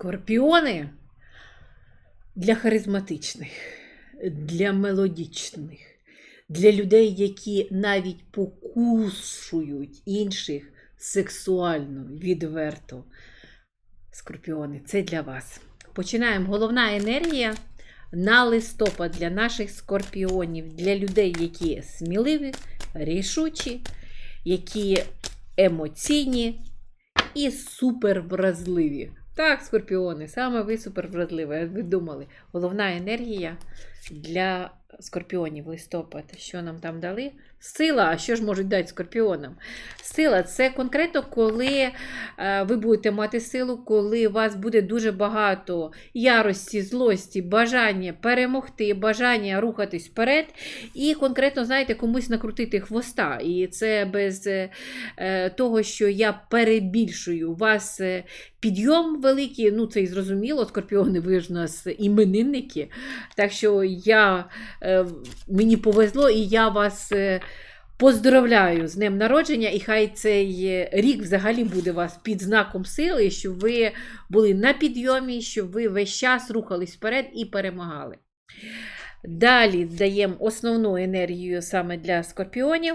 Скорпіони для харизматичних, для мелодічних, для людей, які навіть покушують інших сексуально, відверто. Скорпіони, це для вас. Починаємо. Головна енергія на листопад для наших скорпіонів, для людей, які сміливі, рішучі, які емоційні і супервразливі. Так, скорпіони, саме ви супервразливі, як ви думали. Головна енергія для скорпіонів листопад. Що нам там дали? Сила, а що ж можуть дати скорпіонам? Сила це конкретно, коли е, ви будете мати силу, коли у вас буде дуже багато ярості, злості, бажання перемогти, бажання рухатись вперед, і конкретно, знаєте, комусь накрутити хвоста. І це без е, того, що я перебільшую. У вас е, підйом великий, ну це і зрозуміло, скорпіони, ви ж у нас іменинники. Так що я, мені повезло, і я вас. Поздравляю з днем народження, і хай цей е, рік взагалі буде вас під знаком сили, щоб ви були на підйомі, щоб ви весь час рухались вперед і перемагали. Далі даємо основну енергію саме для скорпіонів.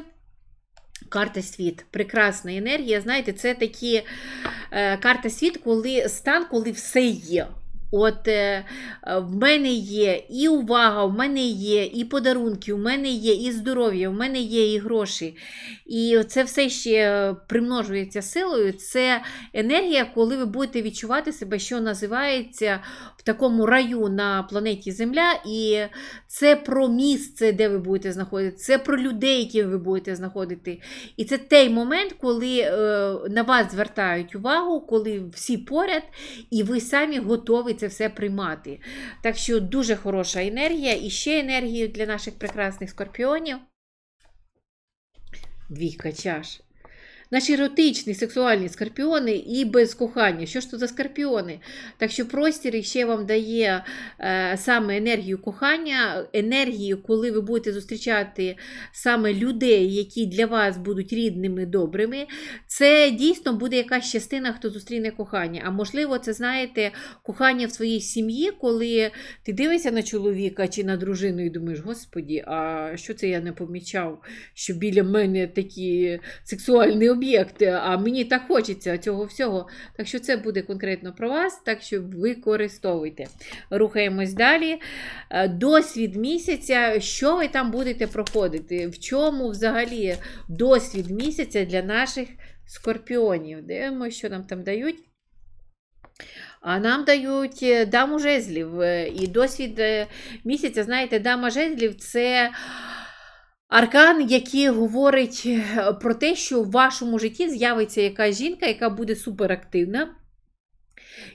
Карта світ. Прекрасна енергія. Знаєте, це такі е, карта світ, коли стан, коли все є. От е, в мене є і увага, в мене є і подарунки, в мене є і здоров'я, в мене є і гроші. І це все ще примножується силою. Це енергія, коли ви будете відчувати себе, що називається в такому раю на планеті Земля. І це про місце, де ви будете знаходитися, це про людей, які ви будете знаходити. І це той момент, коли е, на вас звертають увагу, коли всі поряд, і ви самі готові це все приймати. Так що дуже хороша енергія. І ще енергію для наших прекрасних скорпіонів. Двійка чаш. Наші еротичні, сексуальні скорпіони і без кохання. Що ж то за скорпіони? Так що простір ще вам дає е, саме енергію кохання, енергію, коли ви будете зустрічати саме людей, які для вас будуть рідними, добрими. Це дійсно буде якась частина, хто зустріне кохання. А можливо, це знаєте, кохання в своїй сім'ї, коли ти дивишся на чоловіка чи на дружину і думаєш, господі, а що це я не помічав, що біля мене такі сексуальні об'єкти, а мені так хочеться цього всього. Так що це буде конкретно про вас, так що використовуйте. Рухаємось далі. Е, Досвід місяця, що ви там будете проходити? В чому взагалі досвід місяця для наших скорпіонів? Дивимося, що нам там дають. А нам дають е, даму жезлів. Е, І досвід місяця, знаєте, дама жезлів це аркан, який говорить е, про те, що в вашому житті з'явиться якась жінка, яка буде суперактивна.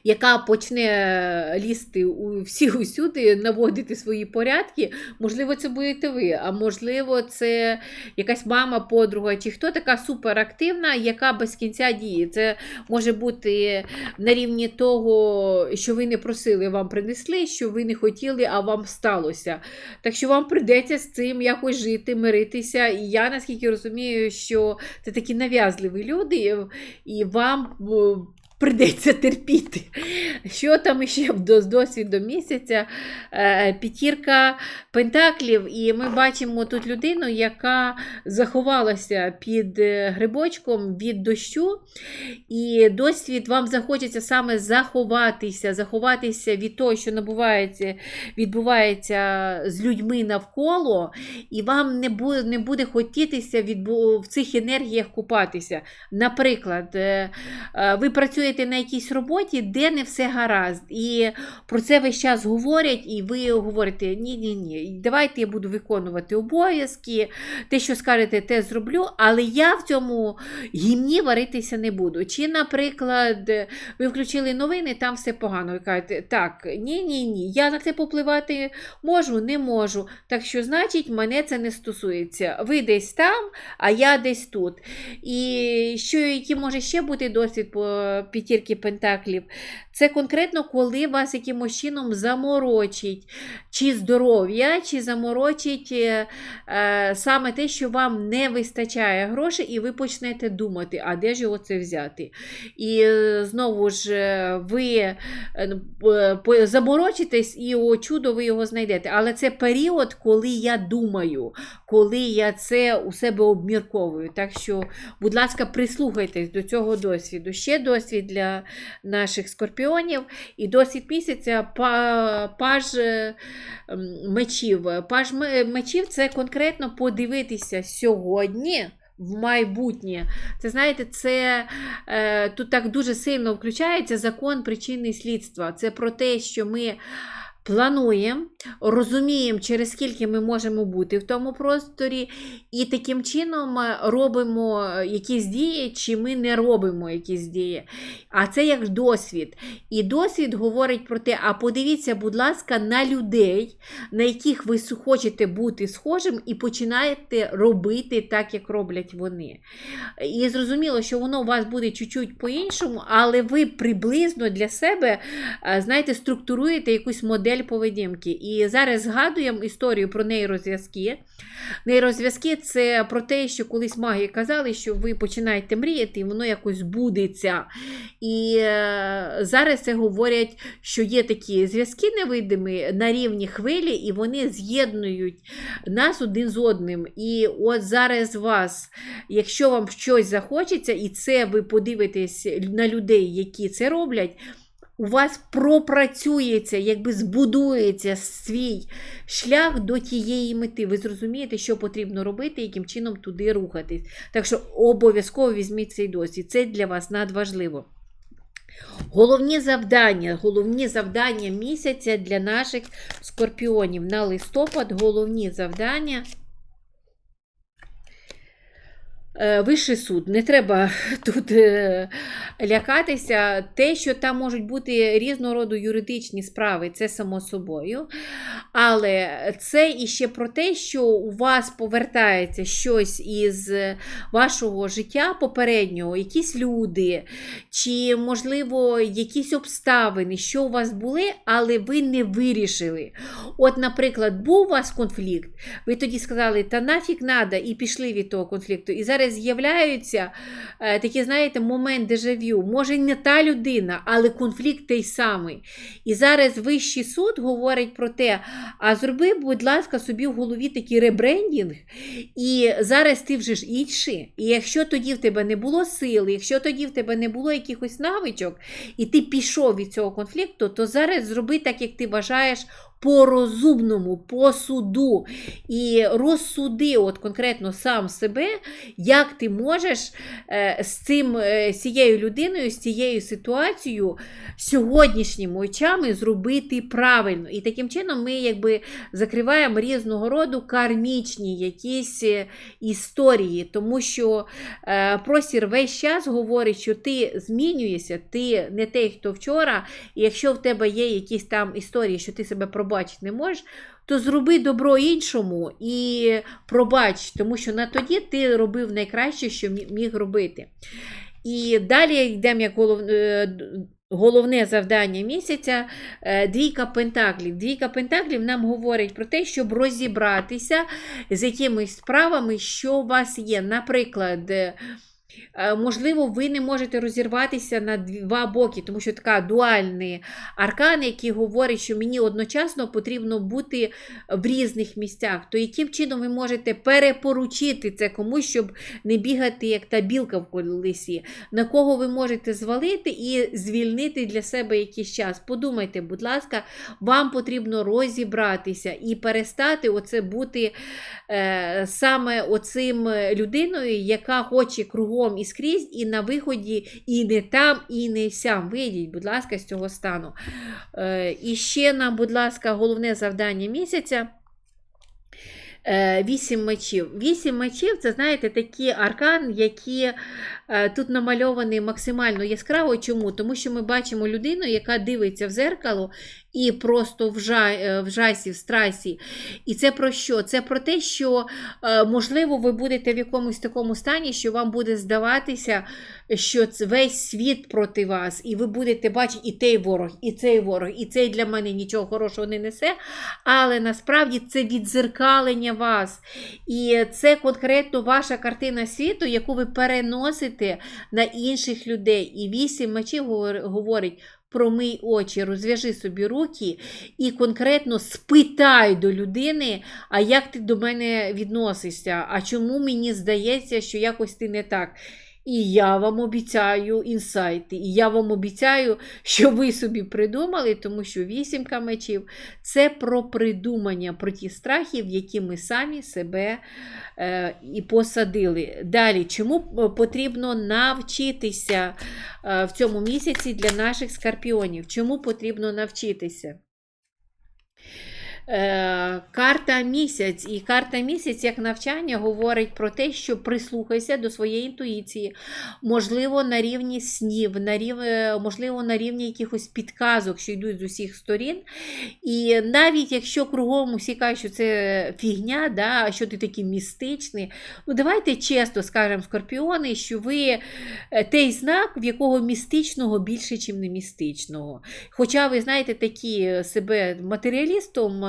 Яка почне лізти у всі усюди, наводити свої порядки, можливо, це будете ви, а можливо, це якась мама, подруга, чи хто така суперактивна, яка без кінця діє. Це може бути на рівні того, що ви не просили, вам принесли, що ви не хотіли, а вам сталося. Так що вам прийдеться з цим якось жити, миритися. І я наскільки розумію, що це такі нав'язливі люди, і вам. Придеться терпіти. Що там ще з досвіду місяця? Е, П'ятірка пентаклів, і ми бачимо тут людину, яка заховалася під е, грибочком від дощу. І досвід вам захочеться саме заховатися, заховатися від того, що набувається, відбувається з людьми навколо, і вам не буде, не буде хотітися в цих енергіях купатися. Наприклад, е, ви працюєте на якійсь роботі, де не все гаразд. І про це весь час говорять, і ви говорите: ні-ні ні, давайте я буду виконувати обов'язки, те, що скажете, те зроблю, але я в цьому гімні варитися не буду. Чи, наприклад, ви включили новини, там все погано. Ви кажете, так, ні-ні ні, я на це попливати можу, не можу. Так що, значить, мене це не стосується. Ви десь там, а я десь тут. І що, який може ще бути досвід по п'ятірки пентаклів. Це конкретно, коли вас якимось чином заморочить чи здоров'я, чи заморочить е, е, саме те, що вам не вистачає грошей, і ви почнете думати, а де ж його це взяти. І е, знову ж е, ви п- заморочитесь, і о чудо ви його знайдете. Але це період, коли я думаю, коли я це у себе обмірковую. Так що, будь ласка, прислухайтесь до цього досвіду. Ще досвід для наших скорпіонів. І досвід місяця паж е, мечів. Паж мечів це конкретно подивитися сьогодні. В майбутнє. Це знаєте, це е, тут так дуже сильно включається закон причини і слідства. Це про те, що ми плануємо, розуміємо, через скільки ми можемо бути в тому просторі, і таким чином е, робимо е, якісь дії, чи ми не робимо якісь дії. А це як досвід. І досвід говорить про те, а подивіться, будь ласка, на людей, на яких ви хочете бути схожим, і починаєте робити так, як роблять вони. І зрозуміло, що воно у вас буде чуть-чуть по-іншому, але ви приблизно для себе, е, знаєте, структуруєте якусь модель поведінки. І зараз згадуємо історію про нейрозв'язки. Нейрозв'язки це про те, що колись маги казали, що ви починаєте мріяти, і воно якось збудеться. І е, зараз це говорять, що є такі зв'язки невидимі на рівні хвилі, і вони з'єднують нас один з одним. І от зараз вас, якщо вам щось захочеться, і це ви подивитесь на людей, які це роблять. У вас пропрацюється, якби збудується свій шлях до тієї мети. Ви зрозумієте, що потрібно робити, яким чином туди рухатись. Так що обов'язково візьміть цей досвід. Це для вас надважливо. Головні завдання, головні завдання місяця для наших скорпіонів на листопад, головні завдання. Е, Вищий суд, не треба тут е, лякатися. Те, що там можуть бути різного роду юридичні справи, це само собою. Але це іще про те, що у вас повертається щось із вашого життя попереднього, якісь люди, чи, можливо, якісь обставини, що у вас були, але ви не вирішили. От, наприклад, був у вас конфлікт, ви тоді сказали, та нафіг надо, і пішли від того конфлікту. І зараз з'являються е, такі, знаєте, момент дежавю. Може, не та людина, але конфлікт той самий. І зараз Вищий суд говорить про те, а зроби, будь ласка, собі в голові такий ребрендінг, і зараз ти вже ж інший. І якщо тоді в тебе не було сили, якщо тоді в тебе не було якихось навичок, і ти пішов від цього конфлікту, то зараз зроби так, як ти вважаєш. По розумному, по суду, і розсуди от конкретно сам себе, як ти можеш е, з цим, е, з цією людиною, з цією ситуацією сьогоднішніми очами зробити правильно. І таким чином ми якби закриваємо різного роду кармічні якісь е, історії, тому що е, простір весь час говорить, що ти змінюєшся, ти не той, хто вчора, і якщо в тебе є якісь там історії, що ти себе пробачити не можеш. То зроби добро іншому і пробач, тому що на тоді ти робив найкраще, що міг робити. І далі йдемо як голов... е, головне завдання місяця е, двійка пентаклів. Двійка пентаклів нам говорить про те, щоб розібратися з якимись справами, що у вас є. Наприклад, можливо, ви не можете розірватися на два боки, тому що така дуальний аркан, який говорить, що мені одночасно потрібно бути в різних місцях. То яким чином ви можете перепоручити це комусь, щоб не бігати як та білка в колесі, на кого ви можете звалити і звільнити для себе якийсь час. Подумайте, будь ласка, вам потрібно розібратися і перестати оце бути е, саме оцим людиною, яка хоче кругом і скрізь, і на виході і не там, і не сям. Вийдіть, будь ласка, з цього стану. Е, і ще нам, будь ласка, головне завдання місяця. Е, Вісім мечів. Вісім мечів це, знаєте, такий аркан, які тут намальований максимально яскраво. Чому? Тому що ми бачимо людину, яка дивиться в зеркало і просто в, жа- е, в жасі, в страсі. І це про що? Це про те, що, е, можливо, ви будете в якомусь такому стані, що вам буде здаватися, що весь світ проти вас, і ви будете бачити і той ворог, і цей ворог, і цей для мене нічого хорошого не несе. Але насправді це відзеркалення вас. І це конкретно ваша картина світу, яку ви переносите на інших людей. І вісім мечів говор- говорить. Промий очі, розв'яжи собі руки і конкретно спитай до людини, а як ти до мене відносишся? А чому мені здається, що якось ти не так? І я вам обіцяю інсайти, і я вам обіцяю, що ви собі придумали, тому що вісімка мечів це про придумання, про ті страхи, в які ми самі себе е, і посадили. Далі, чому е, потрібно навчитися е, в цьому місяці для наших скорпіонів? Чому потрібно навчитися? Е, Карта місяць і карта місяць як навчання говорить про те, що прислухайся до своєї інтуїції, можливо, на рівні снів, на рів... е, можливо, на рівні якихось підказок, що йдуть з усіх сторін. І навіть якщо кругом усі кажуть, що це фігня, да, що ти такий містичний, ну давайте чесно скажемо, скорпіони, що ви е, той знак, в якого містичного більше, ніж не містичного. Хоча ви знаєте, такі себе матеріалістом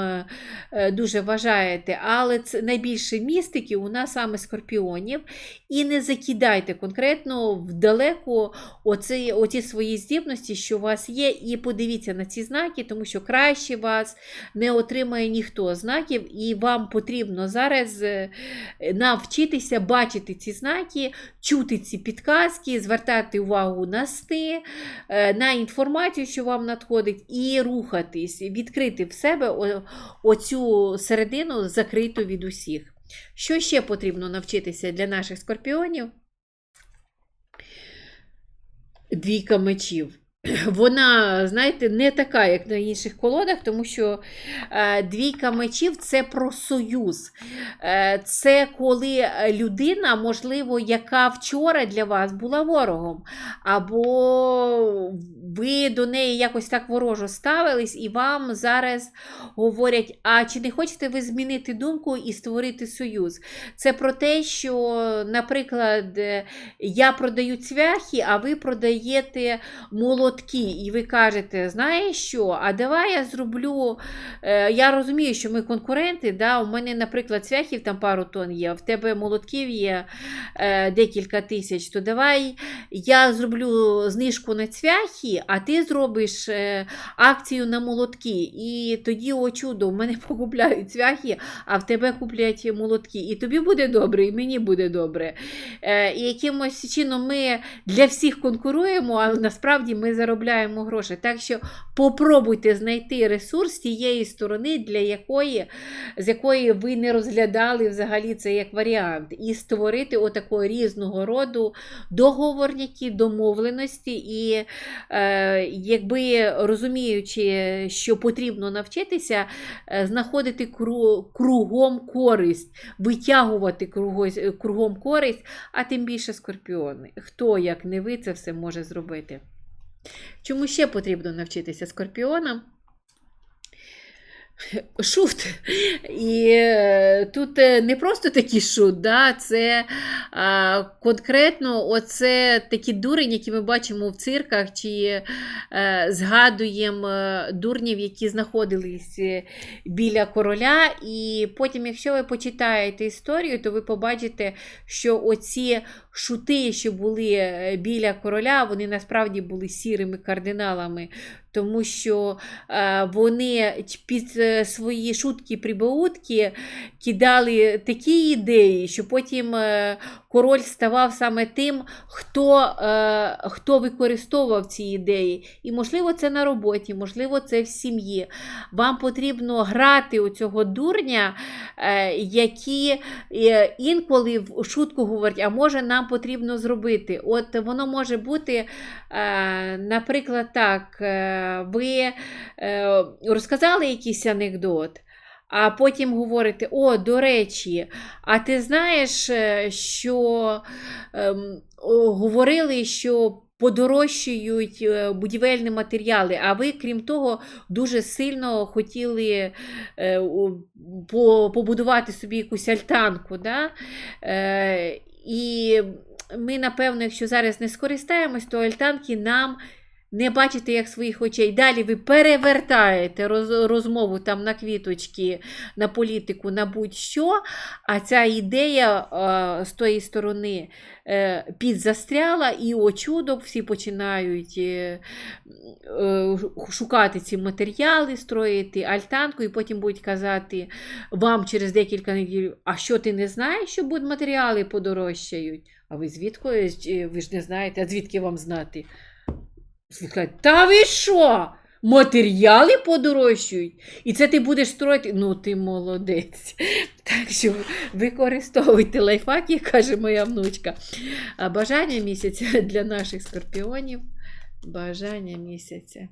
дуже вважаєте, але це найбільше містики у нас саме скорпіонів. І не закидайте конкретно вдалеку оці, оці свої здібності, що у вас є, і подивіться на ці знаки, тому що краще вас не отримає ніхто знаків, і вам потрібно зараз е, навчитися бачити ці знаки, чути ці підказки, звертати увагу на сни, е, на інформацію, що вам надходить, і рухатись, відкрити в себе оцю середину, закриту від усіх. Що ще потрібно навчитися для наших скорпіонів? Двійка мечів. Вона, знаєте, не така, як на інших колодах, тому що е, двійка мечів це про союз. Е, це коли людина, можливо, яка вчора для вас була ворогом, або ви до неї якось так ворожо ставились, і вам зараз говорять: а чи не хочете ви змінити думку і створити союз? Це про те, що, наприклад, е, я продаю цвяхи, а ви продаєте молотки, і ви кажете, знаєш що, а давай я зроблю. Е, я розумію, що ми конкуренти. Да? У мене, наприклад, цвяхів там пару тонн є, в тебе молотків є е, декілька тисяч, то давай я зроблю знижку на цвяхи, а ти зробиш е, акцію на молотки. І тоді, о чудо, в мене покупляють цвяхи, а в тебе куплять молотки. І тобі буде добре, і мені буде добре. І якимось чином ми для всіх конкуруємо, але насправді ми заробляємо гроші. Так що попробуйте знайти ресурс тієї сторони, для якої, з якої ви не розглядали взагалі це як варіант, і створити отакого різного роду договорняки, домовленості. І е, якби розуміючи, що потрібно навчитися, е, знаходити кру- кругом користь, витягувати кругом користь, а тим більше скорпіони. Хто, як не ви, це все може зробити? Чому ще потрібно навчитися скорпіонам? Шут. І е, тут е, не просто такий шут, да, це а, конкретно оце такі дурень, які ми бачимо в цирках, чи е, згадуємо дурнів, які знаходились біля короля. І потім, якщо ви почитаєте історію, то ви побачите, що оці шути, що були е, біля короля, вони насправді були сірими кардиналами. Тому що е, вони під е, свої шутки прибаутки кидали такі ідеї, що потім король ставав саме тим, хто, е, хто використовував ці ідеї. І, можливо, це на роботі, можливо, це в сім'ї. Вам потрібно грати у цього дурня, е, які е, інколи в шутку говорять, а може нам потрібно зробити. От воно може бути, е, наприклад, так, е, ви е, розказали якийсь анекдот. А потім говорите: о, до речі, а ти знаєш, е, що ем, говорили, що подорожчають е, будівельні матеріали, а ви, крім того, дуже сильно хотіли е, по- побудувати собі якусь альтанку. Да? І ми, напевно, якщо зараз не скористаємось, то альтанки нам не бачите як своїх очей. Далі ви перевертаєте роз- розмову там на квіточки, на політику, на будь-що. А ця ідея е, з тої сторони е, підзастряла, і о чудо, всі починають е, е, шукати ці матеріали, строїти альтанку, і потім будуть казати вам через декілька неділь, а що ти не знаєш, що будуть матеріали подорожчають? А ви звідки? Ви ж не знаєте, а звідки вам знати? Всі Та ви що? Матеріали подорожчують, і це ти будеш строїти. Ну, ти молодець. Так що використовуйте лайфхаки, каже моя внучка. А бажання місяця для наших скорпіонів. Бажання місяця.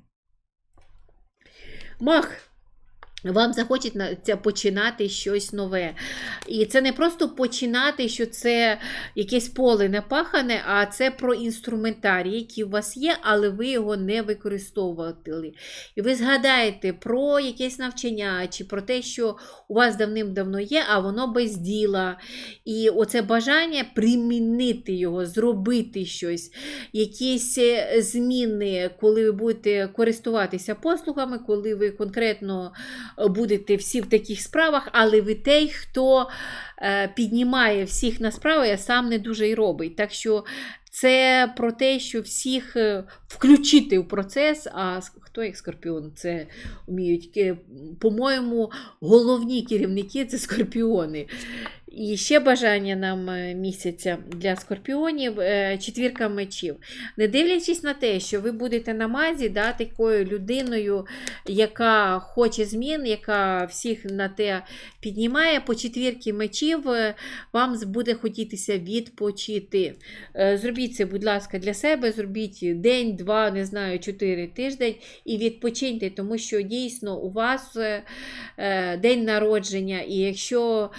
Мах. Вам захочеться починати щось нове. І це не просто починати, що це якесь поле напахане, а це про інструментарій, який у вас є, але ви його не використовували. І ви згадаєте про якесь навчання чи про те, що у вас давним-давно є, а воно без діла. І оце бажання примінити його, зробити щось, якісь е, зміни, коли ви будете користуватися послугами, коли ви конкретно будете всі в таких справах, але ви той, хто е, піднімає всіх на справи, а сам не дуже і робить. Так що це про те, що всіх е, включити в процес, а хто як скорпіон це вміють. По-моєму, головні керівники це скорпіони. І ще бажання нам е, місяця для скорпіонів е, четвірка мечів. Не дивлячись на те, що ви будете на мазі, да, такою людиною, яка хоче змін, яка всіх на те піднімає, по четвірки мечів е, вам буде хотітися відпочити. Зробіть це, будь ласка, для себе, зробіть день, два, не знаю, чотири тиждень і відпочиньте, тому що дійсно у вас день народження, і якщо.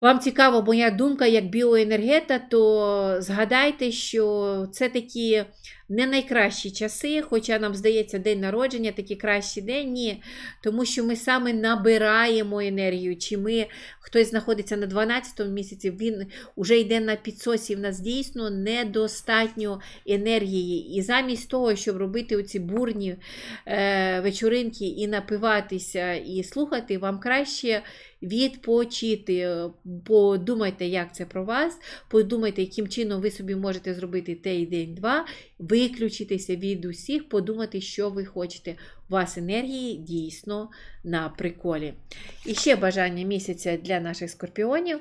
Вам цікава моя думка як біоенергета, то згадайте, що це такі не найкращі часи, хоча нам здається, день народження такий кращий день. Ні, тому що ми саме набираємо енергію. Чи ми хтось знаходиться на 12 му місяці, він вже йде на підсосі. В нас дійсно недостатньо енергії. І замість того, щоб робити оці бурні е, вечоринки і напиватися, і слухати, вам краще відпочити. Подумайте, як це про вас, подумайте, яким чином ви собі можете зробити той день-два, виключитися від усіх, подумати, що ви хочете. У вас енергії дійсно на приколі. І ще бажання місяця для наших скорпіонів.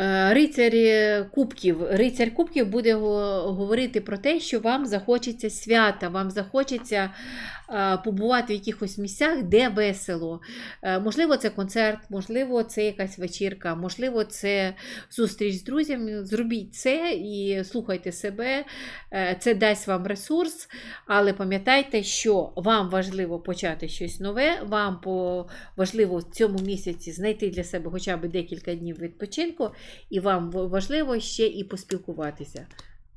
Е, Рицар е, кубків. Рицар кубків буде говорити про те, що вам захочеться свята, вам захочеться е, побувати в якихось місцях, де весело. Е, Можливо, це концерт, можливо, це якась вечірка, можливо, це зустріч з друзями. Зробіть це і слухайте себе. Е, Це дасть вам ресурс, але пам'ятайте, що вам важливо почати щось нове, вам важливо в цьому місяці знайти для себе хоча б декілька днів відпочинку, і вам важливо ще і поспілкуватися.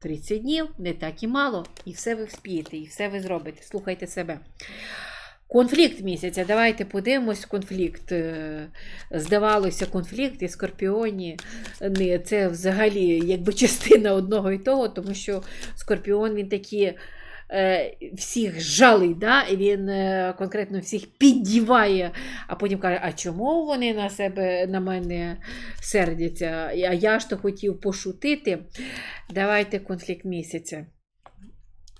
30 днів не так і мало, і все ви вспієте, і все ви зробите. Слухайте себе. Конфлікт місяця. Давайте подивимось конфлікт. Е, Здавалося, конфлікт і скорпіоні. Це взагалі якби частина одного і того, тому що скорпіон він такі е, всіх жалить, да? він е, конкретно всіх піддіває, а потім каже, а чому вони на себе на мене сердяться? А я ж то хотів пошутити. Давайте конфлікт місяця.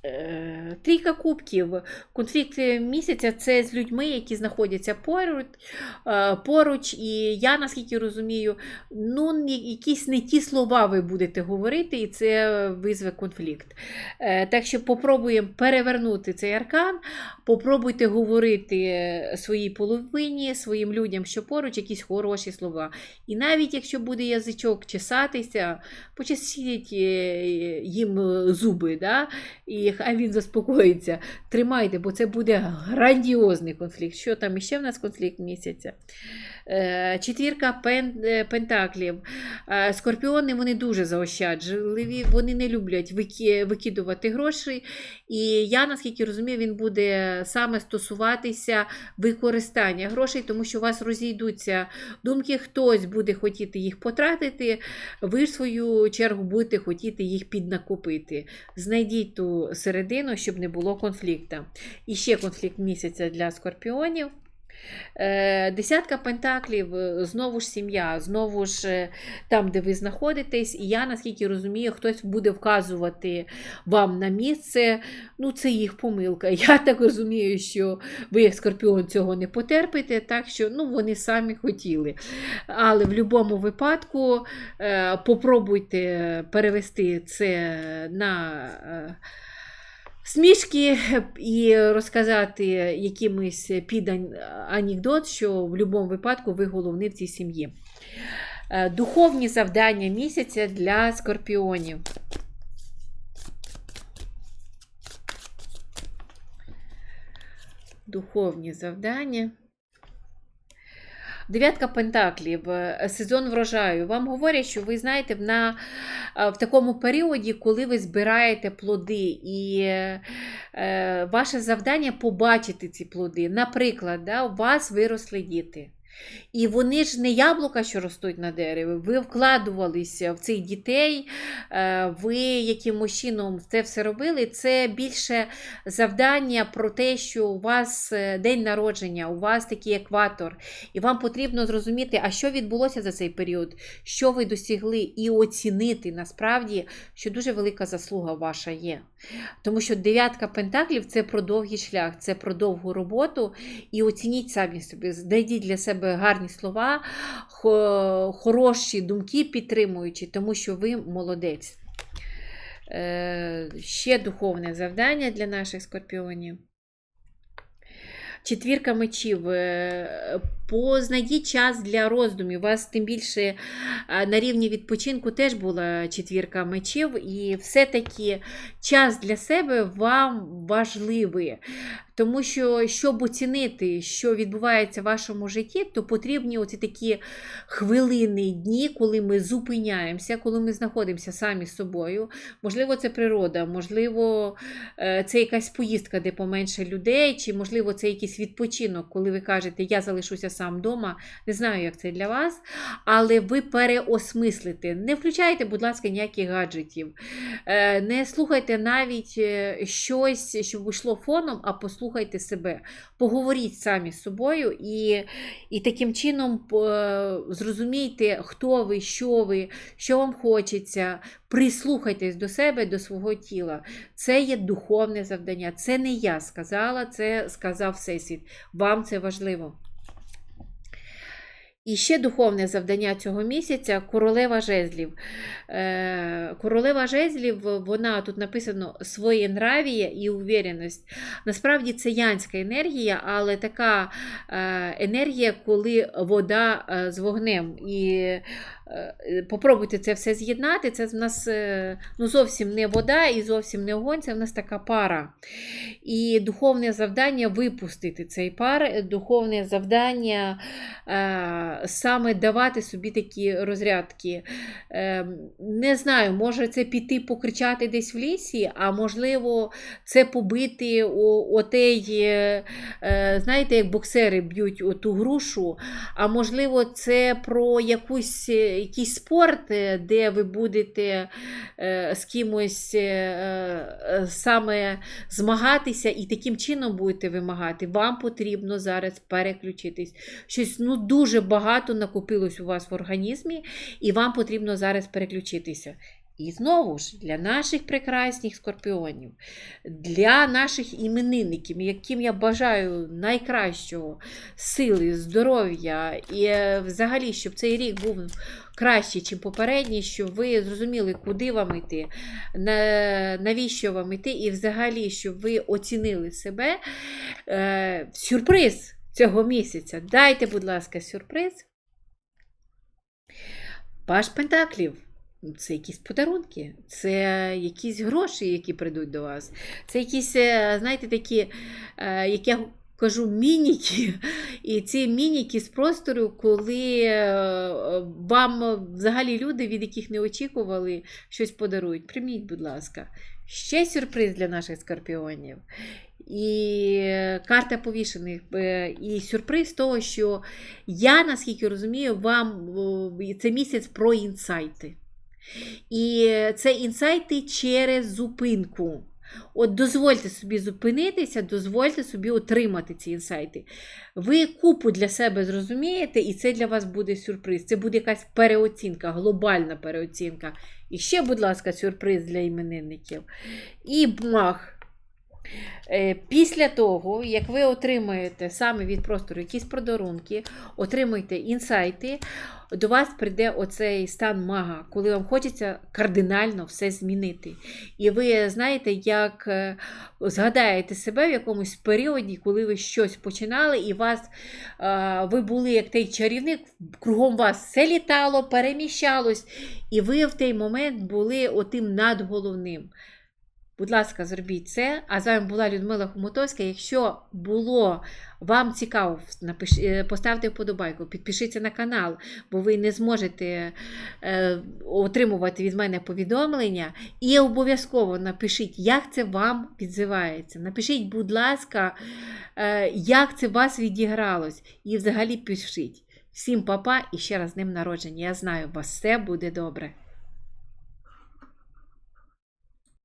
Е, Трійка кубків. Конфлікт місяця це з людьми, які знаходяться поруч, е, поруч. І я, наскільки розумію, ну, якісь не ті слова ви будете говорити, і це визве конфлікт. Е, Так що попробуємо перевернути цей аркан, попробуйте говорити своїй половині, своїм людям, що поруч, якісь хороші слова. І навіть якщо буде язичок чесатися, почесіть їм зуби, да? і хай він заспокоїться. Тримайте, бо це буде грандіозний конфлікт. Що там іще в нас конфлікт місяця? Е, Четвірка е, пентаклів. Е, Скорпіони вони дуже заощадливі, вони не люблять вики- викидувати гроші. І я, наскільки розумію, він буде саме стосуватися використання грошей, тому що у вас розійдуться думки, хтось буде хотіти їх потратити, ви, в свою чергу, будете хотіти їх піднакопити. Знайдіть ту середину, щоб не було конфлікту. І ще конфлікт місяця для скорпіонів. Е, Десятка пентаклів, е, знову ж сім'я, знову ж е, там, де ви знаходитесь, і я, наскільки розумію, хтось буде вказувати вам на місце. Ну, це їх помилка. Я так розумію, що ви, як скорпіон, цього не потерпите, так що ну, вони самі хотіли. Але в будь-якому випадку попробуйте перевести це на. Смішки і розказати якимось підань анекдот, що в будь-якому випадку ви головний в цій сім'ї. Е, Духовні завдання місяця для скорпіонів. Духовні завдання. Дев'ятка пентаклів, е, сезон врожаю. Вам говорять, що ви знаєте, на, е, в такому періоді, коли ви збираєте плоди, і е, ваше завдання побачити ці плоди. Наприклад, да, у вас виросли діти. І вони ж не яблука, що ростуть на дереві. Ви вкладувалися в цих дітей, е, ви якимось чином це все робили. Це більше завдання про те, що у вас е, день народження, у вас такий екватор, і вам потрібно зрозуміти, а що відбулося за цей період, що ви досягли, і оцінити насправді, що дуже велика заслуга ваша є. Тому що дев'ятка пентаклів це про довгий шлях, це про довгу роботу. І оцініть самі собі, знайдіть для себе гарні слова, хороші думки підтримуючі, тому що ви молодець. Е, ще духовне завдання для наших скорпіонів. Четвірка мечів. Познайдіть час для роздумів. У вас тим більше е, на рівні відпочинку теж була четвірка мечів, і все-таки час для себе вам важливий. Тому що, щоб оцінити, що відбувається в вашому житті, то потрібні оці такі хвилини, дні, коли ми зупиняємося, коли ми знаходимося самі з собою. Можливо, це природа, можливо, е, це якась поїздка, де поменше людей, чи, можливо, це якийсь відпочинок, коли ви кажете, я залишуся сам вдома. Не знаю, як це для вас, але ви переосмислите. Не включайте, будь ласка, ніяких гаджетів. Е, Не слухайте навіть е, щось, що вийшло фоном, а послухайте себе. Поговоріть самі з собою і, і таким чином е, зрозумійте, хто ви, що ви, що вам хочеться. Прислухайтесь до себе, до свого тіла. Це є духовне завдання. Це не я сказала, це сказав Всесвіт. Вам це важливо. І ще духовне завдання цього місяця королева жезлів. Е, Королева жезлів, вона тут написано своє своєнравія і увереність. Насправді це янська енергія, але така е, енергія, коли вода е, з вогнем. І попробуйте це все з'єднати. Це в нас е, ну, зовсім не вода і зовсім не огонь, це в нас така пара. І духовне завдання випустити цей пар, духовне завдання е, саме давати собі такі розрядки. Е, не знаю, може це піти покричати десь в лісі, а можливо, це побити отей, е, е, знаєте, як боксери б'ють оту грушу, а можливо, це про якусь, е, якийсь спорт, де ви будете е, з кимось е, е, саме змагатися і таким чином будете вимагати. Вам потрібно зараз переключитись. Щось ну, дуже багато накопилось у вас в організмі, і вам потрібно зараз переключитися. І знову ж для наших прекрасних скорпіонів, для наших іменинників, яким я бажаю найкращого сили, здоров'я і е, взагалі, щоб цей рік був кращий, ніж попередній, щоб ви зрозуміли, куди вам йти, навіщо вам йти, і взагалі, щоб ви оцінили себе. Е, Сюрприз цього місяця. Дайте, будь ласка, сюрприз. Паш Пентаклів. Це якісь подарунки, це якісь гроші, які прийдуть до вас. Це якісь, е, знаєте, такі, е, як я кажу мініки. І ці мініки з простору, коли е, вам взагалі люди, від яких не очікували, щось подарують. Прийміть, будь ласка. Ще сюрприз для наших скорпіонів. І карта повішених. І сюрприз того, що я, наскільки розумію, вам це місяць про інсайти. І це інсайти через зупинку. От дозвольте собі зупинитися, дозвольте собі отримати ці інсайти. Ви купу для себе зрозумієте, і це для вас буде сюрприз. Це буде якась переоцінка, глобальна переоцінка. І ще, будь ласка, сюрприз для іменинників. І мах. Е, Після того, як ви отримаєте саме від простору якісь подарунки, отримуєте інсайти, до вас прийде оцей стан мага, коли вам хочеться кардинально все змінити. І ви знаєте, як е, згадаєте себе в якомусь періоді, коли ви щось починали, і вас, ви були як той чарівник, кругом вас все літало, переміщалось, і ви в той момент були отим надголовним. Будь ласка, зробіть це. А з вами була Людмила Хомутовська. Якщо було вам цікаво, е, поставте вподобайку, підпишіться на канал, бо ви не зможете е, отримувати від мене повідомлення. І обов'язково напишіть, як це вам відзивається. Напишіть, будь ласка, е, як це вас відігралось. І взагалі пишіть. Всім папа і ще раз з ним народження. Я знаю, у вас все буде добре.